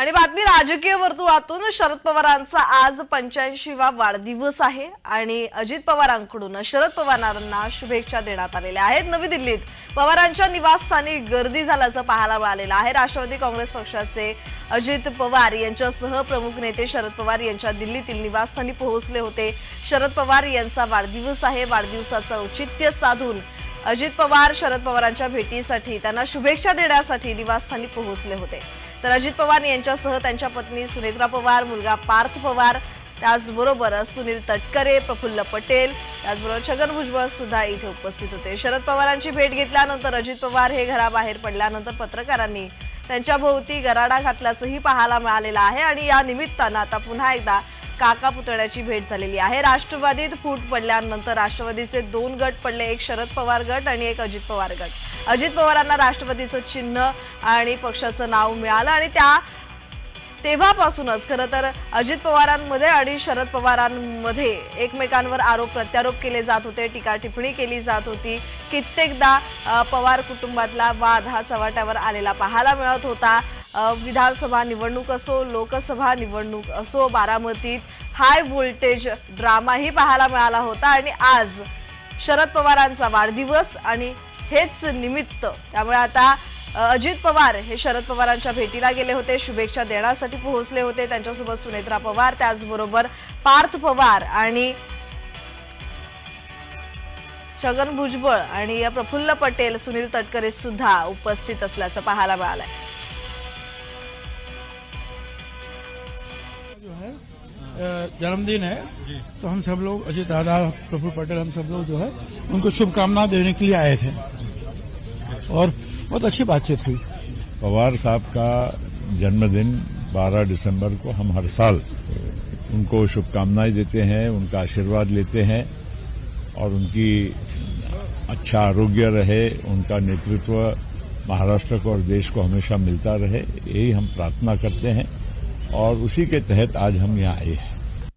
आणि बातमी राजकीय वर्तुळातून शरद पवारांचा आज पंच्याऐंशीवा वाढदिवस आहे आणि अजित पवारांकडून शरद पवारांना शुभेच्छा देण्यात आलेल्या आहेत. नवी दिल्लीत पवारांच्या निवासस्थानी गर्दी झाल्याचं पाहायला मिळालेलं आहे. राष्ट्रवादी काँग्रेस पक्षाचे अजित पवार यांच्यासह प्रमुख नेते शरद पवार यांच्या दिल्लीतील निवासस्थानी पोहोचले होते. शरद पवार यांचा वाढदिवस आहे. वाढदिवसाचं औचित्य साधून अजित पवार शरद पवारांच्या भेटीसाठी त्यांना शुभेच्छा देण्यासाठी निवासस्थानी पोहोचले होते. तर अजित पवार यांच्यासह त्यांच्या पत्नी सुनेत्रा पवार मुलगा पार्थ पवार त्याचबरोबर सुनील तटकरे प्रफुल्ल पटेल त्याचबरोबर छगन भुजबळ सुद्धा इथे उपस्थित होते. शरद पवारांची भेट घेतल्यानंतर अजित पवार हे घराबाहेर पडल्यानंतर पत्रकारांनी त्यांच्या भोवती गराडा घातल्याचंही पाहायला मिळालेलं आहे आणि या निमित्तानं आता पुन्हा एकदा काका पुतळ्याची भेट झालेली आहे. राष्ट्रवादीत फूट पडल्यानंतर राष्ट्रवादीचे दोन गट पडले एक शरद पवार गट आणि एक अजित पवार गट. अजित पवारांना राष्ट्रवादीचं चिन्ह आणि पक्षाचं नाव मिळालं आणि त्या तेव्हापासूनच खरं तर अजित पवारांमध्ये आणि शरद पवारांमध्ये एकमेकांवर आरोप प्रत्यारोप केले जात होते टीका टिप्पणी केली जात होती. कित्येकदा पवार कुटुंबातला वाद हा चव्हाट्यावर आलेला पाहायला मिळत होता. विधानसभा निवडणूक असो लोकसभा निवडणूक असो बारामतीत हाय व्होल्टेज ड्रामाही पाहायला मिळाला होता आणि आज शरद पवारांचा वाढदिवस आणि हेच निमित्त. त्यामुळे आता अजित पवार हे शरद पवारांच्या भेटीला गेले होते शुभेच्छा देण्यासाठी पोहोचले होते. त्यांच्यासोबत सुनेत्रा पवार त्याचबरोबर पार्थ पवार आणि छगन भुजबळ आणि प्रफुल्ल पटेल सुनील तटकरे सुद्धा उपस्थित असल्याचं पाहायला मिळालंय. जन्मदिन है तो हम सब लोग, अजय दादा, प्रफुल्ल पटेल, हम सब लोग जो है, उनको शुभकामना देने के लिए आए थे। और बहुत अच्छी बातचीत हुई। पवार साहब का जन्मदिन 12 दिसंबर को हम हर साल, उनको शुभकामनाएँ देते हैं, उनका आशीर्वाद लेते हैं, और उनकी अच्छा आरोग्य रहे, उनका नेतृत्व महाराष्ट्र को और देश को हमेशा मिलता रहे, यही हम प्रार्थना करते हैं। और उसी के तहत आज हम यहाँ आए हैं।